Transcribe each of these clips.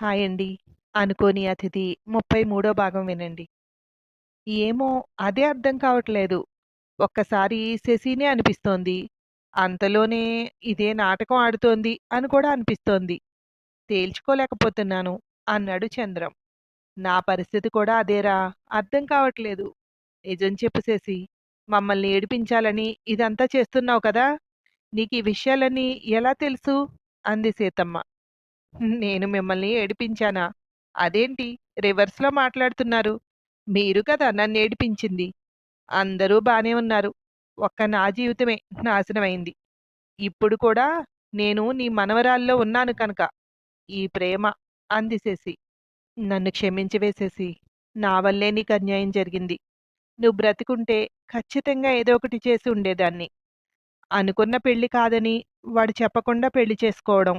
Hi అండి. అనుకోని అతిథి 33 భాగం వినండి. ఏమో అదే అర్థం కావట్లేదు. ఒక్కసారి శశినే అనిపిస్తోంది. అంతలోనే ఇదే నాటకం ఆడుతోంది అని కూడా అనిపిస్తోంది. తేల్చుకోలేకపోతున్నాను అన్నాడు చంద్రం. నా పరిస్థితి కూడా అదేరా! అర్థం కావట్లేదు. నిజం చెప్పు శశి. మమ్మల్ని ఏడిపించాలని ఇదంతా చేస్తున్నావు కదా! నీకు ఈ విషయాలన్నీ ఎలా తెలుసు? అంది సీతమ్మ. నేను మిమ్మల్ని ఏడిపించానా? అదేంటి రివర్స్‌లో మాట్లాడుతున్నారు? మీరు కదా నన్ను ఏడిపించింది అందరూ బానే ఉన్నారు. ఒక్క నా జీవితమే నాశనమైంది. ఇప్పుడు కూడా నేను నీ మనవరాల్లో ఉన్నాను కనుక ఈ ప్రేమ అందిసేసి నన్ను క్షమించి వేసేసి నా వల్లే నీకు అన్యాయం జరిగింది. నువ్వు బ్రతికుంటే ఖచ్చితంగా ఏదో ఒకటి చేసి ఉండేదాన్ని. అనుకున్న పెళ్ళి కాదని వాడు చెప్పకుండా పెళ్ళి చేసుకోవడం.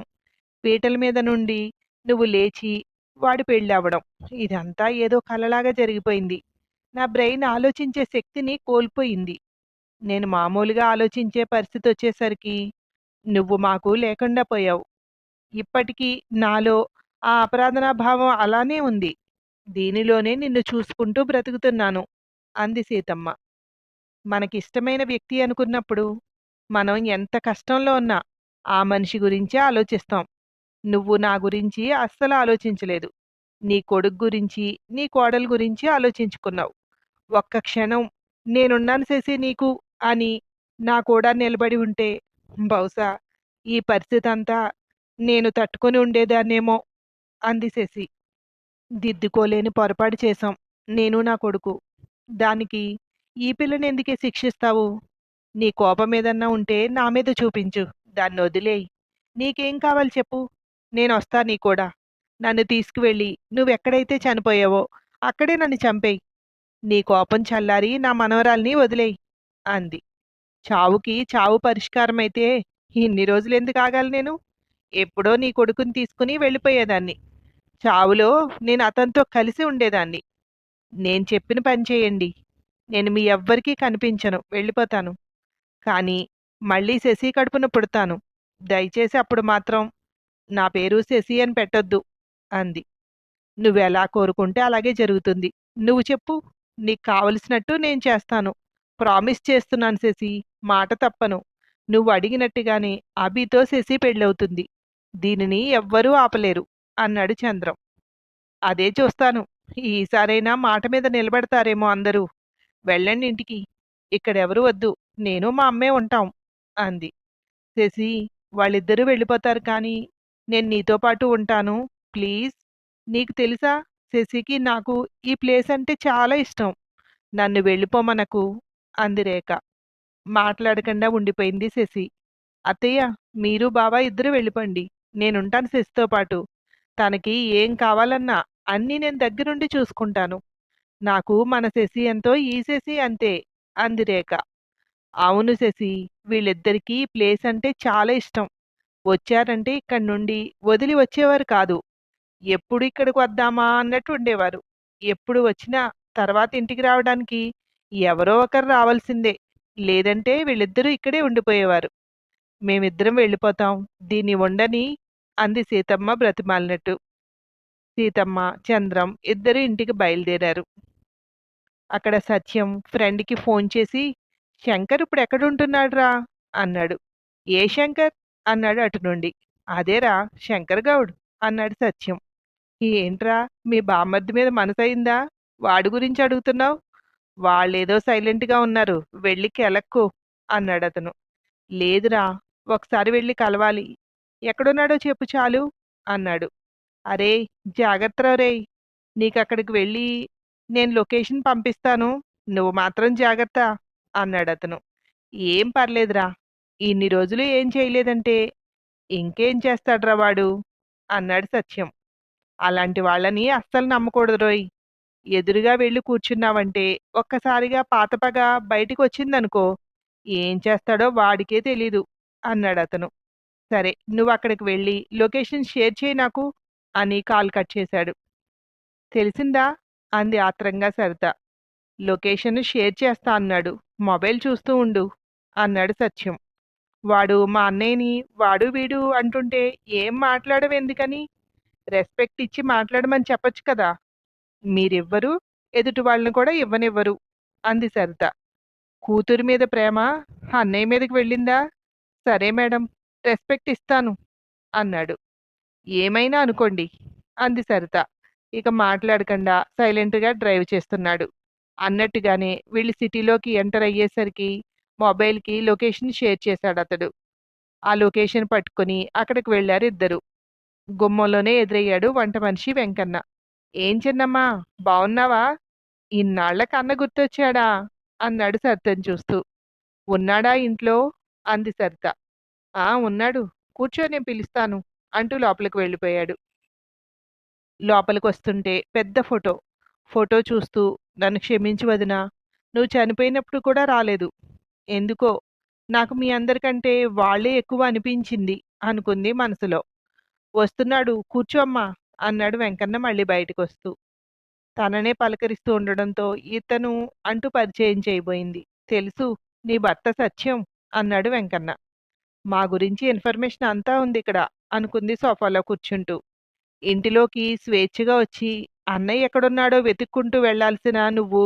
పీటల మీద నుండి నువ్వు లేచి వాడి పెళ్ళవడం ఇదంతా ఏదో కలలాగా జరిగిపోయింది. నా బ్రెయిన్ ఆలోచించే శక్తిని కోల్పోయింది. నేను మామూలుగా ఆలోచించే పరిస్థితి వచ్చేసరికి నువ్వు మాకు లేకుండా పోయావు. ఇప్పటికీ నాలో ఆ అపరాధనా భావం అలానే ఉంది. దీనిలోనే నిన్ను చూసుకుంటూ బ్రతుకుతున్నాను అంది సీతమ్మ. మనకిష్టమైన వ్యక్తి అనుకున్నప్పుడు మనం ఎంత కష్టంలో ఉన్నా ఆ మనిషి గురించే ఆలోచిస్తాం. నువ్వు నా గురించి అస్సలు ఆలోచించలేదు. నీ కొడుకు గురించి, నీ కోడలు గురించి ఆలోచించుకున్నావు. ఒక్క క్షణం నేనున్నాను చేసి నీకు అని నా కూడా నిలబడి ఉంటే బహుశా ఈ పరిస్థితి అంతా నేను తట్టుకొని ఉండేదాన్నేమో అంది శశి. దిద్దుకోలేని పొరపాటు చేశాం నేను నా కొడుకు. దానికి ఈ పిల్లని ఎందుకే శిక్షిస్తావు? నీ కోపం ఏదన్నా ఉంటే నా మీద చూపించు. దాన్ని వదిలేయి నీకేం కావాలి చెప్పు? నేనొస్తా నీ కూడా. నన్ను తీసుకువెళ్ళి నువ్వెక్కడైతే చనిపోయావో అక్కడే నన్ను చంపేయి నీ కోపం చల్లారి నా మనవరాల్ని వదిలేయ్ అంది. చావుకి చావు పరిష్కారమైతే ఇన్ని రోజులెందుకు ఆగాలి నేను? ఎప్పుడో నీ కొడుకుని తీసుకుని వెళ్ళిపోయేదాన్ని. చావులో నేను అతనితో కలిసి ఉండేదాన్ని. నేను చెప్పిన పని చేయండి. నేను మీ ఎవ్వరికీ కనిపించను. వెళ్ళిపోతాను. కానీ మళ్ళీ శశి కడుపున పుడతాను. దయచేసి అప్పుడు మాత్రం నా పేరు శశి అని పెట్టొద్దు అంది. నువ్వెలా కోరుకుంటే అలాగే జరుగుతుంది. నువ్వు చెప్పు. నీకు కావలసినట్టు నేను చేస్తాను. ప్రామిస్ చేస్తున్నాను శశి. మాట తప్పను. నువ్వు అడిగినట్టుగానే అభితో శశి పెళ్ళవుతుంది. దీనిని ఎవ్వరూ ఆపలేరు అన్నాడు చంద్రం. అదే చూస్తాను. ఈసారైనా మాట మీద నిలబడతారేమో అందరూ. వెళ్ళండి ఇంటికి. ఇక్కడెవరూ వద్దు. నేను మా అమ్మే ఉంటాం అంది. శశి వాళ్ళిద్దరూ వెళ్ళిపోతారు కానీ నేను నీతో పాటు ఉంటాను. ప్లీజ్. నీకు తెలుసా శశికి నాకు ఈ ప్లేస్ అంటే చాలా ఇష్టం. నన్ను వెళ్ళిపోమనకు అంది రేఖ. మాట్లాడకుండా ఉండిపోయింది శశి. అత్తయ్య మీరు బాబా ఇద్దరు వెళ్ళిపోండి. నేనుంటాను శశితో పాటు. తనకి ఏం కావాలన్నా అన్నీ నేను దగ్గరుండి చూసుకుంటాను. నాకు మన శశి ఎంతో ఈ శశి అంతే అంది రేఖ. అవును శశి. వీళ్ళిద్దరికీ ప్లేస్ అంటే చాలా ఇష్టం. వచ్చారంటే ఇక్కడి నుండి వదిలి వచ్చేవారు కాదు. ఎప్పుడు ఇక్కడికి వద్దామా అన్నట్టు ఉండేవారు. ఎప్పుడు వచ్చినా తర్వాత ఇంటికి రావడానికి ఎవరో ఒకరు రావాల్సిందే. లేదంటే వీళ్ళిద్దరూ ఇక్కడే ఉండిపోయేవారు. మేమిద్దరం వెళ్ళిపోతాం. దీన్ని ఉండని అంది సీతమ్మ బ్రతిమాలినట్టు. సీతమ్మ, చంద్రం ఇద్దరూ ఇంటికి బయలుదేరారు. అక్కడ సత్యం ఫ్రెండ్‌కి ఫోన్ చేసి శంకర్ ఇప్పుడు ఎక్కడుంటున్నాడురా అన్నాడు. ఏ శంకర్? అన్నాడు అటు నుండి. అదేరా శంకర్ గౌడ్ అన్నాడు సత్యం. ఏంట్రా మీ బామ్మర్ది మీద మనసయిందా? వాడి గురించి అడుగుతున్నావు? వాళ్ళేదో సైలెంట్‌గా ఉన్నారు. వెళ్ళి కెలక్కు అన్నాడు అతను లేదురా ఒకసారి వెళ్ళి కలవాలి. ఎక్కడున్నాడో చెప్పు చాలు అన్నాడు. అరే జాగ్రత్త రే నీకు అక్కడికి వెళ్ళి నేను లొకేషన్ పంపిస్తాను. నువ్వు మాత్రం జాగ్రత్త అన్నాడు అతను ఏం పర్లేదురా. ఇన్ని రోజులు ఏం చేయలేదంటే ఇంకేం చేస్తాడ్రా వాడు అన్నాడు సత్యం. అలాంటి వాళ్ళని అస్సలు నమ్మకూడదురోయ్. ఎదురుగా వెళ్ళి కూర్చున్నావంటే ఒక్కసారిగా పాత పగ బయటికొచ్చిందనుకో ఏం చేస్తాడో వాడికే తెలీదు అతను సరే నువ్వు అక్కడికి వెళ్ళి లొకేషన్ షేర్ చేయి నాకు అని కాల్ కట్ చేశాడు. తెలిసిందా? అంది ఆత్రంగా సరిత. లొకేషన్ షేర్ చేస్తా అన్నాడు. మొబైల్ చూస్తూ ఉండు అన్నాడు సత్యం. వాడు మా అన్నయ్యని వాడు వీడు అంటుంటే ఏం మాట్లాడవెందుకని? రెస్పెక్ట్ ఇచ్చి మాట్లాడమని చెప్పొచ్చు కదా. మీరివ్వరు ఎదుటి వాళ్ళని కూడా ఇవ్వనివ్వరు అంది సరిత. కూతురి మీద ప్రేమ అన్నయ్య మీదకి వెళ్ళిందా? సరే మేడం రెస్పెక్ట్ ఇస్తాను అన్నాడు. ఏమైనా అనుకోండి అంది సరిత. ఇక మాట్లాడకుండా సైలెంట్గా డ్రైవ్ చేస్తున్నాడు. అన్నట్టుగానే వీళ్ళు సిటీలోకి ఎంటర్ అయ్యేసరికి మొబైల్కి లొకేషన్ షేర్ చేశాడు అతడు. ఆ లొకేషన్ పట్టుకుని అక్కడికి వెళ్ళారు ఇద్దరు. గుమ్మంలోనే ఎదురయ్యాడు వంట మనిషి వెంకన్న. ఏం చిన్నమ్మా బాగున్నావా ఇన్నాళ్ళ కన్న గుర్తొచ్చాడా? అన్నాడు సరితని చూస్తూ. ఉన్నాడా ఇంట్లో? అంది సరిత ఆ ఉన్నాడు. కూర్చో నేను పిలుస్తాను అంటూ లోపలికి వెళ్ళిపోయాడు. లోపలికి వస్తుంటే పెద్ద ఫోటో. ఫోటో చూస్తూ నన్ను క్షమించి వదినా. నువ్వు చనిపోయినప్పుడు కూడా రాలేదు. ఎందుకో? నాకు మీ అందరికంటే వాళ్ళే ఎక్కువ అనిపించింది అనుకుంది మనసులో. వస్తున్నాడు కూర్చోమ్మా అన్నాడు వెంకన్న మళ్ళీ బయటకు వస్తూ తననే పలకరిస్తూ ఉండడంతో ఇతను అంటూ పరిచయం చేయబోయింది. తెలుసు నీ భర్త సత్యం అన్నాడు వెంకన్న. మా గురించి ఇన్ఫర్మేషన్ అంతా ఉంది ఇక్కడ అనుకుంది సోఫాలో కూర్చుంటూ. ఇంటిలోకి స్వేచ్ఛగా వచ్చి అన్నయ్య ఎక్కడున్నాడో వెతుక్కుంటూ వెళ్ళాల్సిన నువ్వు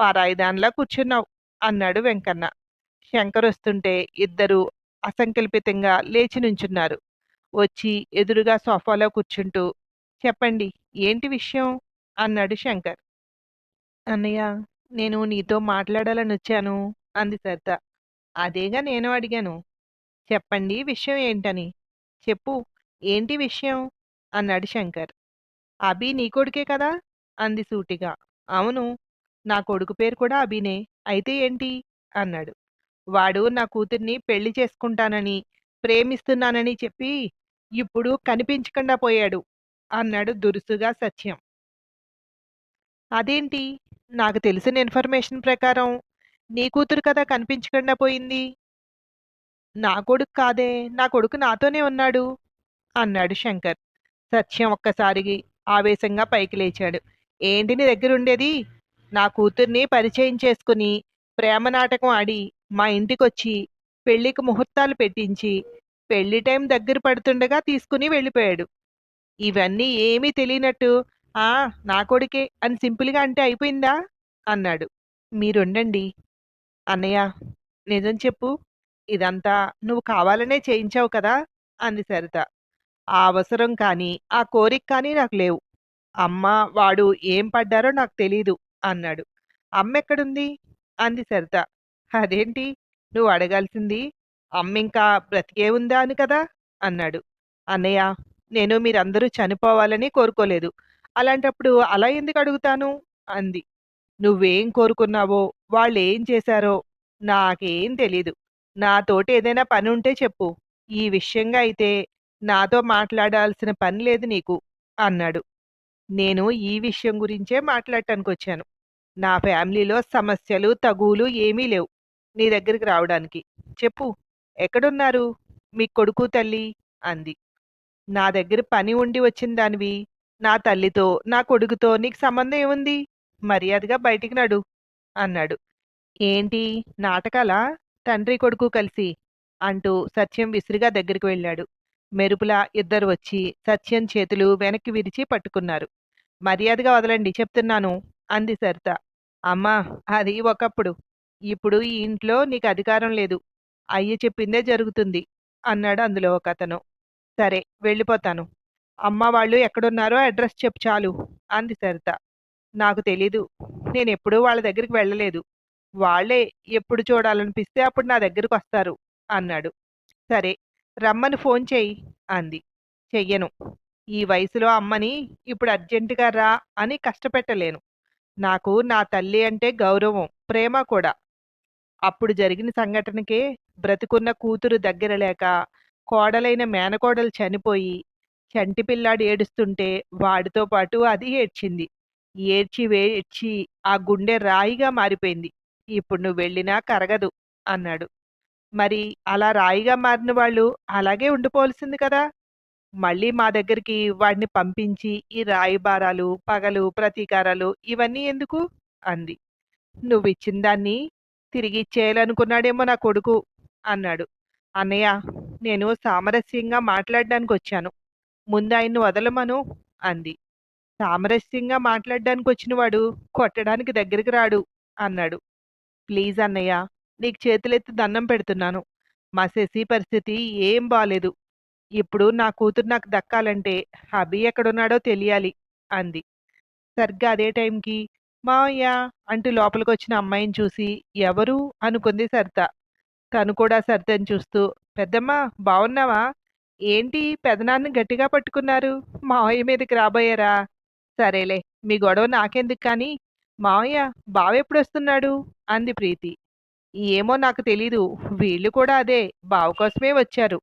పారాయిదాన్లా కూర్చున్నావు అన్నాడు వెంకన్న. శంకర్ వస్తుంటే ఇద్దరు అసంకల్పితంగా లేచి నుంచున్నారు. వచ్చి ఎదురుగా సోఫాలో కూర్చుంటూ చెప్పండి ఏంటి విషయం? అన్నాడు శంకర్. అన్నయ్య నేను నీతో మాట్లాడాలని వచ్చాను అంది సరిత అదేగా నేను అడిగాను. చెప్పండి విషయం ఏంటని. చెప్పు ఏంటి విషయం? అన్నాడు శంకర్. అభి నీ కొడుకే కదా? అంది సూటిగా. అవును నా కొడుకు పేరు కూడా అభినే. అయితే ఏంటి? అన్నాడు. వాడు నా కూతుర్ని పెళ్ళి చేసుకుంటానని ప్రేమిస్తున్నానని చెప్పి ఇప్పుడు కనిపించకుండా పోయాడు అన్నాడు దురుసుగా సత్యం. అదేంటి? నాకు తెలిసిన ఇన్ఫర్మేషన్ ప్రకారం నీ కూతురు కదా కనిపించకుండా పోయింది. నా కొడుకు కాదే నా కొడుకు నాతోనే ఉన్నాడు అన్నాడు శంకర్. సత్యం ఒక్కసారికి ఆవేశంగా పైకి లేచాడు. ఏంటి నీ దగ్గరుండేది? నా కూతుర్ని పరిచయం చేసుకుని ప్రేమ నాటకం ఆడి మా ఇంటికొచ్చి పెళ్ళికి ముహూర్తాలు పెట్టించి పెళ్ళి టైం దగ్గర పడుతుండగా తీసుకుని వెళ్ళిపోయాడు. ఇవన్నీ ఏమీ తెలియనట్టు ఆ నా కొడుకే అని సింపుల్గా అంటే అయిపోయిందా? అన్నాడు. మీరుండండి. అన్నయ్య నిజం చెప్పు. ఇదంతా నువ్వు కావాలనే చేయించావు కదా? అంది సరిత. ఆ అవసరం కానీ ఆ కోరిక కానీ నాకు లేవు. అమ్మ వాడు ఏం పడ్డారో నాకు తెలీదు అన్నాడు. అమ్మ ఎక్కడుంది? అంది సరిత. అదేంటి? నువ్వు అడగాల్సింది అమ్మింకా బ్రతికే ఉందా అని కదా? అన్నాడు. అన్నయ్య నేను మీరందరూ చనిపోవాలని కోరుకోలేదు. అలాంటప్పుడు అలా ఎందుకు అడుగుతాను? అంది. నువ్వేం కోరుకున్నావో వాళ్ళు ఏం చేశారో నాకేం తెలీదు. నాతోటి ఏదైనా పని ఉంటే చెప్పు. ఈ విషయంగా అయితే నాతో మాట్లాడాల్సిన పని లేదు నీకు అన్నాడు. నేను ఈ విషయం గురించే మాట్లాడటానికి వచ్చాను నా ఫ్యామిలీలో సమస్యలు తగువులు ఏమీ లేవు. నీ దగ్గరికి రావడానికి. చెప్పు ఎక్కడున్నారు? మీ కొడుకు తల్లి? అంది. నా దగ్గర పని ఉండి వచ్చిన దానివి. నా తల్లితో నా కొడుకుతో నీకు సంబంధం ఏముంది? మర్యాదగా బయటికి నడు అన్నాడు. ఏంటి నాటకాలా? తండ్రి కొడుకు కలిసి అంటూ సత్యం విసిరిగా దగ్గరికి వెళ్ళాడు. మెరుపులా ఇద్దరు వచ్చి సత్యం చేతులు వెనక్కి విరిచి పట్టుకున్నారు. మర్యాదగా వదలండి చెప్తున్నాను. అంది సరిత. అమ్మా అది ఒకప్పుడు. ఇప్పుడు ఈ ఇంట్లో నీకు అధికారం లేదు. అయ్య చెప్పిందే జరుగుతుంది అన్నాడు అందులో ఒక అతను సరే వెళ్ళిపోతాను. అమ్మ వాళ్ళు ఎక్కడున్నారో అడ్రస్ చెప్పు చాలు అంది సరిత. నాకు తెలీదు. నేను ఎప్పుడూ వాళ్ళ దగ్గరికి వెళ్ళలేదు. వాళ్ళే ఎప్పుడు చూడాలనిపిస్తే అప్పుడు నా దగ్గరికి వస్తారు అన్నాడు. సరే రమ్మని ఫోన్ చేయి అంది. చెయ్యను. ఈ వయసులో అమ్మని ఇప్పుడు అర్జెంటుగా రా అని కష్టపెట్టలేను. నాకు నా తల్లి అంటే గౌరవం ప్రేమ కూడా. అప్పుడు జరిగిన సంఘటనకే బ్రతికున్న కూతురు దగ్గర లేక కోడలైన మేనకోడలు చనిపోయి చంటి పిల్లాడు ఏడుస్తుంటే వాడితో పాటు అది ఏడ్చింది. ఏడ్చి వేడ్చి ఆ గుండె రాయిగా మారిపోయింది. ఇప్పుడు నువ్వు వెళ్ళినా కరగదు అన్నాడు. మరి అలా రాయిగా మారిన వాళ్ళు అలాగే ఉండిపోవలసింది కదా! మళ్ళీ మా దగ్గరికి వాడిని పంపించి ఈ రాయిబారాలు పగలు ప్రతీకారాలు ఇవన్నీ ఎందుకు? అంది. నువ్విచ్చిన దాన్ని తిరిగి ఇచ్చేయాలనుకున్నాడేమో నా కొడుకు అన్నాడు. అన్నయ్య నేను సామరస్యంగా మాట్లాడడానికి వచ్చాను. ముందు ఆయన్ని వదలమను అంది. సామరస్యంగా మాట్లాడడానికి వచ్చినవాడు కొట్టడానికి దగ్గరికి రాడు అన్నాడు. ప్లీజ్ అన్నయ్య నీకు చేతులెత్తి దండం పెడుతున్నాను. మా శశి పరిస్థితి ఏం బాలేదు. ఇప్పుడు నా కూతురు నాకు దక్కాలంటే హబీ ఎక్కడున్నాడో తెలియాలి అంది. సరిగ్గా అదే టైంకి మావయ్య అంటూ లోపలికి వచ్చిన అమ్మాయిని చూసి ఎవరు? అనుకుంది సరిత. తను కూడా సరితని చూస్తూ పెద్దమ్మ బాగున్నావా ఏంటి పెదనాన్ని గట్టిగా పట్టుకున్నారు? మావయ్య మీదకి రాబోయారా? సరేలే మీ గొడవ నాకెందుకు కానీ మావయ్య బావ వస్తున్నాడు అంది ప్రీతి. ఏమో నాకు తెలీదు వీళ్ళు కూడా అదే బావ కోసమే వచ్చారు.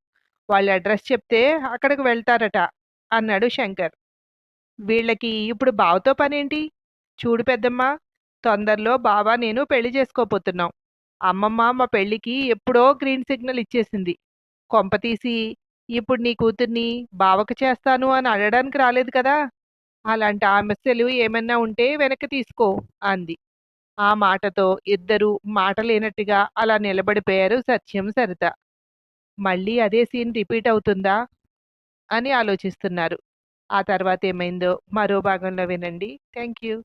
వాళ్ళ అడ్రస్ చెప్తే అక్కడికి వెళ్తారట అన్నాడు శంకర్. వీళ్ళకి ఇప్పుడు బావతో పనేంటి? చూడు పెద్దమ్మ తొందరలో బావా నేను పెళ్ళి చేసుకోపోతున్నాం అమ్మమ్మ మా పెళ్ళికి ఎప్పుడో గ్రీన్ సిగ్నల్ ఇచ్చేసింది. కొంపతీసి ఇప్పుడు నీ కూతుర్ని బావకు చేస్తాను అని అడగడానికి రాలేదు కదా? అలాంటి ఆమెస్యలు ఏమన్నా ఉంటే వెనక్కి తీసుకో అంది. ఆ మాటతో ఇద్దరూ మాట లేనట్టుగా అలా నిలబడిపోయారు సత్యం సరిత. మళ్ళీ అదే సీన్ రిపీట్ అవుతుందా? అని ఆలోచిస్తున్నారు. ఆ తర్వాత ఏమైందో మరో భాగంలో వినండి. Thank you